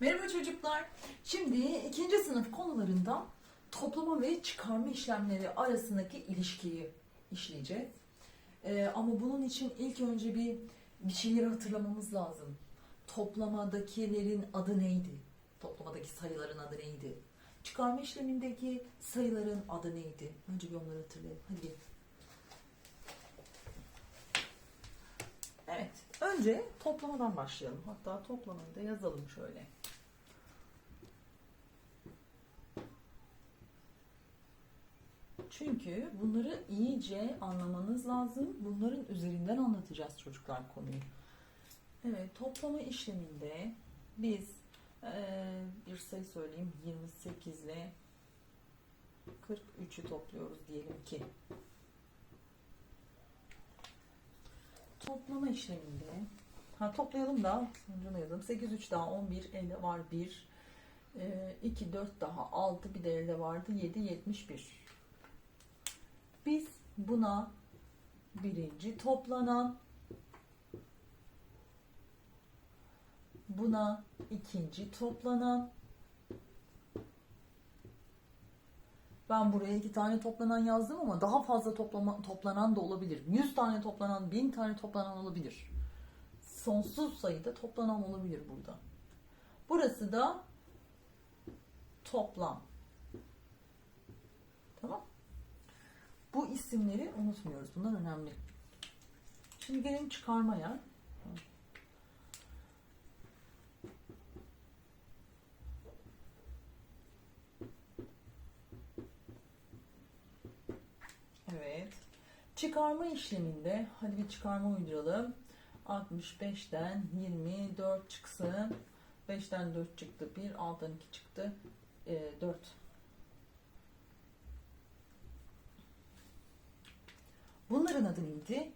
Merhaba çocuklar. Şimdi ikinci sınıf konularında toplama ve çıkarma işlemleri arasındaki ilişkiyi işleyeceğiz. Ee, ama bunun için ilk önce bir bir şeyleri hatırlamamız lazım. Toplamadakilerin adı neydi? Toplamadaki sayıların adı neydi? Çıkarma işlemindeki sayıların adı neydi? Önce bir onları hatırlayalım. Hadi. Evet. Önce toplamadan başlayalım. Hatta toplamayı da yazalım şöyle. Çünkü bunları iyice anlamanız lazım. Bunların üzerinden anlatacağız çocuklar konuyu. Evet, toplama işleminde biz eee, bir sayı söyleyeyim 28 ile 43'ü topluyoruz diyelim ki. Toplama işleminde ha toplayalım da sonucunu yazalım. 8 3 daha 11 elde var 1. 2 4 daha 6 bir de elde vardı 7 71. Biz buna birinci toplanan buna ikinci toplanan ben buraya iki tane toplanan yazdım ama daha fazla toplama, toplanan da olabilir. 100 tane toplanan, 1000 tane toplanan olabilir. Sonsuz sayıda toplanan olabilir burada. Burası da toplam. Tamam. Bu isimleri unutmuyoruz. Bunlar önemli. Şimdi gelelim çıkarmaya. Evet. Çıkarma işleminde hadi bir çıkarma uyduralım. 65'ten 24 çıksın. 5'ten 4 çıktı. 1, 6'dan 2 çıktı. Ee, 4. Bunların adı neydi?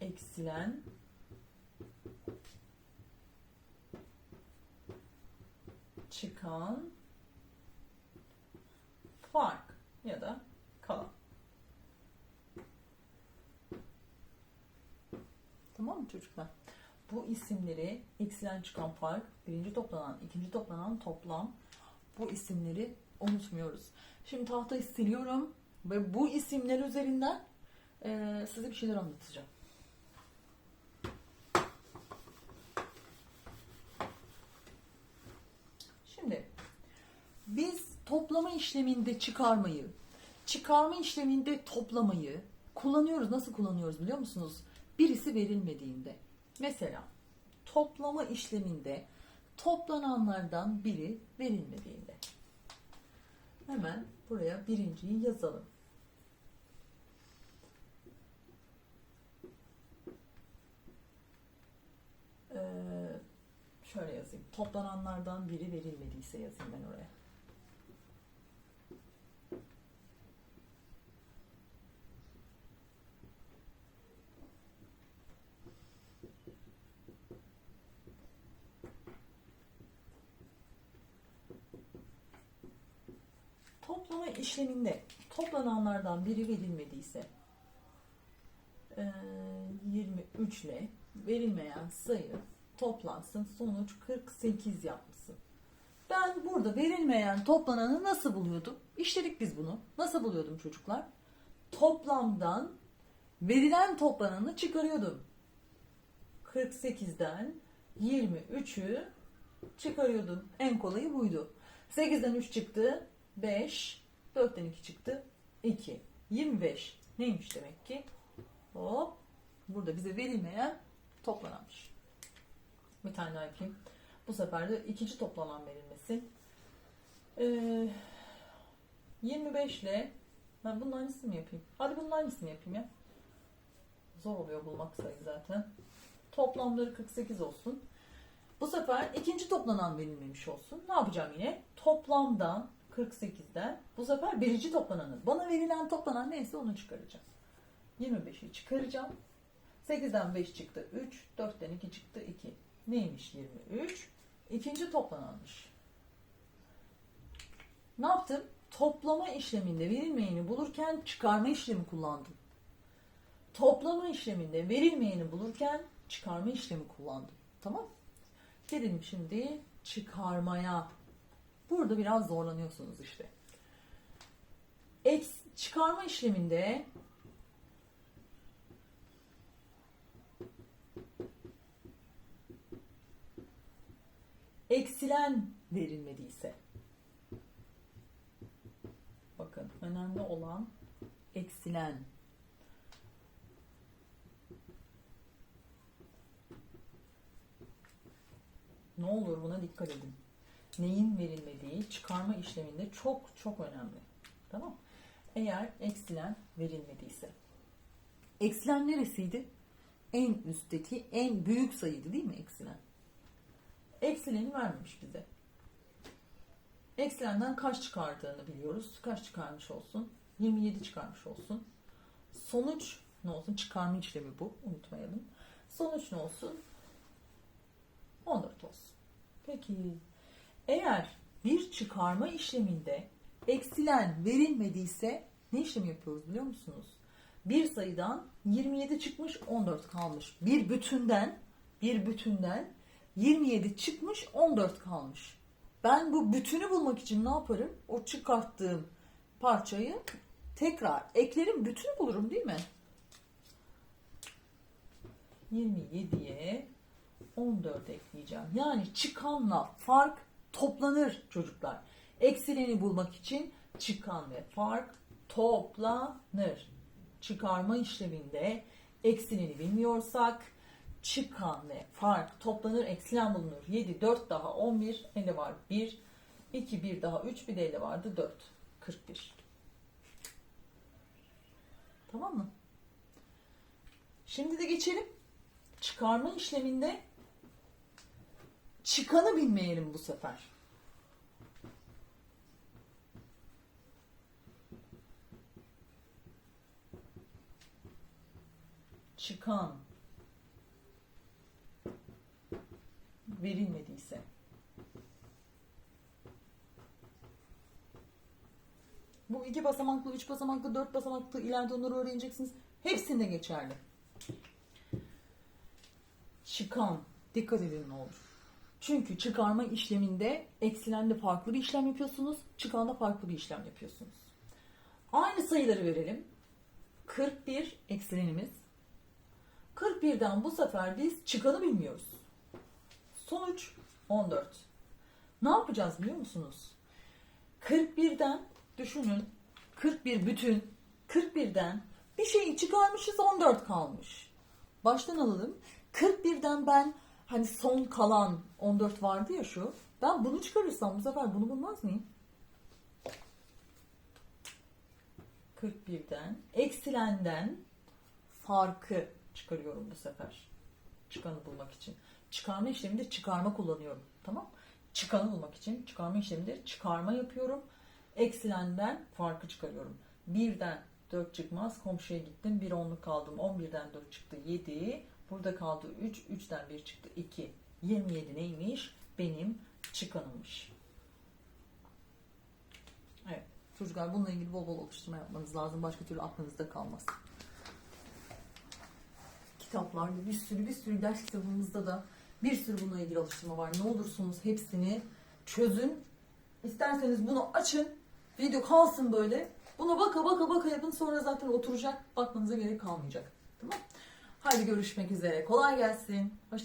Eksilen çıkan fark ya da kalan. Tamam mı çocuklar? Bu isimleri eksilen çıkan fark, birinci toplanan, ikinci toplanan toplam bu isimleri unutmuyoruz. Şimdi tahtayı siliyorum ve bu isimler üzerinden eee, size bir şeyler anlatacağım. Şimdi biz toplama işleminde çıkarmayı, çıkarma işleminde toplamayı kullanıyoruz. Nasıl kullanıyoruz biliyor musunuz? Birisi verilmediğinde. Mesela toplama işleminde toplananlardan biri verilmediğinde. Hemen buraya birinciyi yazalım. Ee, şöyle yazayım. Toplananlardan biri verilmediyse yazayım ben oraya. Toplama işleminde toplananlardan biri verilmediyse eee, 23 ile verilmeyen sayı toplansın sonuç 48 yapmışsın. Ben burada verilmeyen toplananı nasıl buluyordum? İşledik biz bunu. Nasıl buluyordum çocuklar? Toplamdan verilen toplananı çıkarıyordum. 48'den 23'ü çıkarıyordum. En kolayı buydu. 8'den 3 çıktı. 5. 4'ten 2 çıktı. 2. 25. Neymiş demek ki? Hop. Burada bize verilmeyen toplananmış. Bir tane daha yapayım. Bu sefer de ikinci toplanan verilmesin. Ee, 25 ile ben bunun aynısını mı yapayım? Hadi bunun aynısını yapayım ya. Zor oluyor bulmak sayı zaten. Toplamları 48 olsun. Bu sefer ikinci toplanan verilmemiş olsun. Ne yapacağım yine? Toplamdan 48'den bu sefer birinci toplananı. Bana verilen toplanan neyse onu çıkaracağım. 25'i çıkaracağım. 8'den 5 çıktı 3, 4'ten 2 çıktı 2. Neymiş 23? İkinci toplananmış. Ne yaptım? Toplama işleminde verilmeyeni bulurken çıkarma işlemi kullandım. Toplama işleminde verilmeyeni bulurken çıkarma işlemi kullandım. Tamam? Gelelim şimdi çıkarmaya. Burada biraz zorlanıyorsunuz işte. Eks, çıkarma işleminde eksilen verilmediyse bakın önemli olan eksilen ne olur buna dikkat edin. Neyin verilmediği çıkarma işleminde çok çok önemli. Tamam Eğer eksilen verilmediyse. Eksilen neresiydi? En üstteki en büyük sayıydı değil mi eksilen? Eksileni vermemiş bize. Eksilenden kaç çıkardığını biliyoruz. Kaç çıkarmış olsun? 27 çıkarmış olsun. Sonuç ne olsun? Çıkarma işlemi bu. Unutmayalım. Sonuç ne olsun? 14 olsun. Peki eğer bir çıkarma işleminde eksilen verilmediyse ne işlemi yapıyoruz biliyor musunuz? Bir sayıdan 27 çıkmış 14 kalmış. Bir bütünden bir bütünden 27 çıkmış 14 kalmış. Ben bu bütünü bulmak için ne yaparım? O çıkarttığım parçayı tekrar eklerim bütünü bulurum değil mi? 27'ye 14 ekleyeceğim. Yani çıkanla fark toplanır çocuklar. Eksileni bulmak için çıkan ve fark toplanır. Çıkarma işleminde eksileni bilmiyorsak çıkan ve fark toplanır, eksilen bulunur. 7, 4 daha 11, elde var 1, 2, 1 daha 3, bir de elde vardı 4. 41. Tamam mı? Şimdi de geçelim. Çıkarma işleminde çıkanı bilmeyelim bu sefer. Çıkan verilmediyse. Bu iki basamaklı, üç basamaklı, dört basamaklı ileride onları öğreneceksiniz. Hepsinde geçerli. Çıkan. Dikkat edin ne olur. Çünkü çıkarma işleminde eksilende farklı bir işlem yapıyorsunuz. Çıkanda farklı bir işlem yapıyorsunuz. Aynı sayıları verelim. 41 eksilenimiz. 41'den bu sefer biz çıkanı bilmiyoruz. Sonuç 14. Ne yapacağız biliyor musunuz? 41'den düşünün 41 bütün 41'den bir şeyi çıkarmışız 14 kalmış. Baştan alalım. 41'den ben hani son kalan 14 vardı ya şu. Ben bunu çıkarırsam bu sefer bunu bulmaz mıyım? 41'den eksilenden farkı çıkarıyorum bu sefer. Çıkanı bulmak için. Çıkarma işleminde çıkarma kullanıyorum. Tamam? Çıkanı bulmak için çıkarma işleminde çıkarma yapıyorum. Eksilenden farkı çıkarıyorum. Birden 4 çıkmaz. Komşuya gittim. Bir onluk kaldım. 11'den 4 çıktı 7. Burada kaldı 3. 3'ten 1 çıktı 2. 27 neymiş? Benim çıkanımmış. Evet. Çocuklar bununla ilgili bol bol alıştırma yapmanız lazım. Başka türlü aklınızda kalmaz. Kitaplarda bir sürü bir sürü ders kitabımızda da bir sürü bununla ilgili alıştırma var. Ne olursunuz hepsini çözün. İsterseniz bunu açın. Video kalsın böyle. Buna baka baka baka yapın. Sonra zaten oturacak. Bakmanıza gerek kalmayacak. Tamam Haydi görüşmek üzere. Kolay gelsin. Hoşça